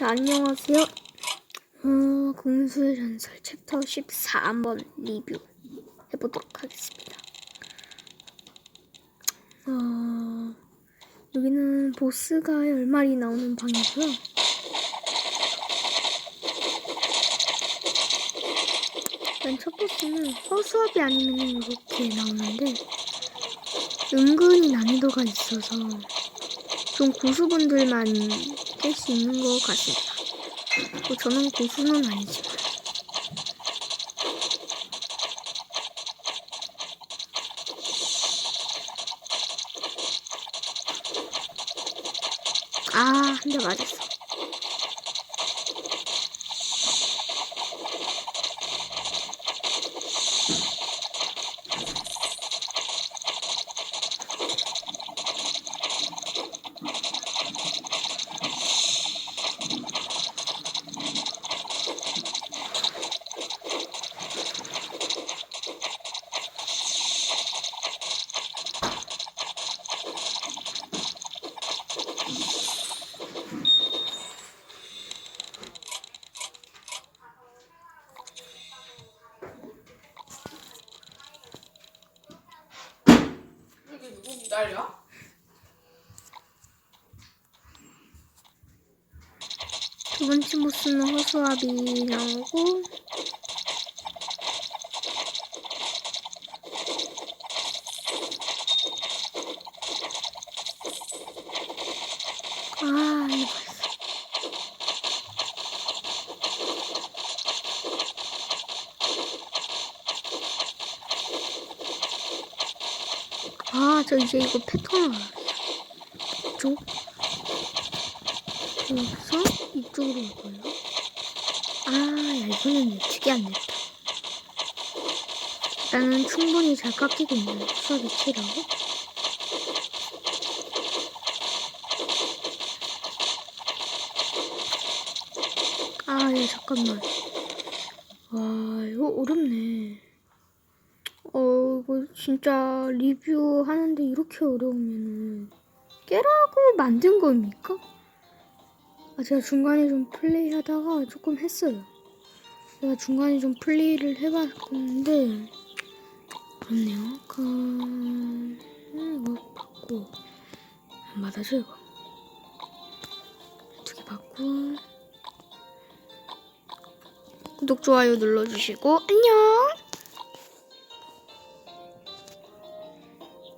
자, 안녕하세요. 어, 공수의 전설 챕터 14 한번 리뷰 해보도록 하겠습니다. 어, 여기는 보스가 열 마리 나오는 방이고요. 일단 첫 보스는 허수아비 아니면 이렇게 나오는데 은근히 난이도가 있어서 좀 고수분들만 깰 수 있는 것 같습니다. 뭐 저는 고수는 아니지만. 아, 한 대 맞았어. 기다려? 두 번째 보스는 허수아비 나오고 아 저 이제 이거 패턴 이쪽 여기서 이쪽으로 올 거예요. 아, 야, 이거는 예측이 안 됐다. 나는 충분히 잘 깎이고 있는 수업이 치라고. 아, 야, 잠깐만. 와, 이거 어렵네. 어, 이거 진짜 리뷰하는데 이렇게 어려우면은 깨라고 만든 겁니까? 아, 제가 중간에 좀 플레이 하다가 조금 했어요. 제가 중간에 좀 플레이를 해봤는데, 그렇네요. 그, 음, 이거 받고, 안 받아줘, 이거. 두 개 받고, 구독, 좋아요 눌러주시고, 안녕!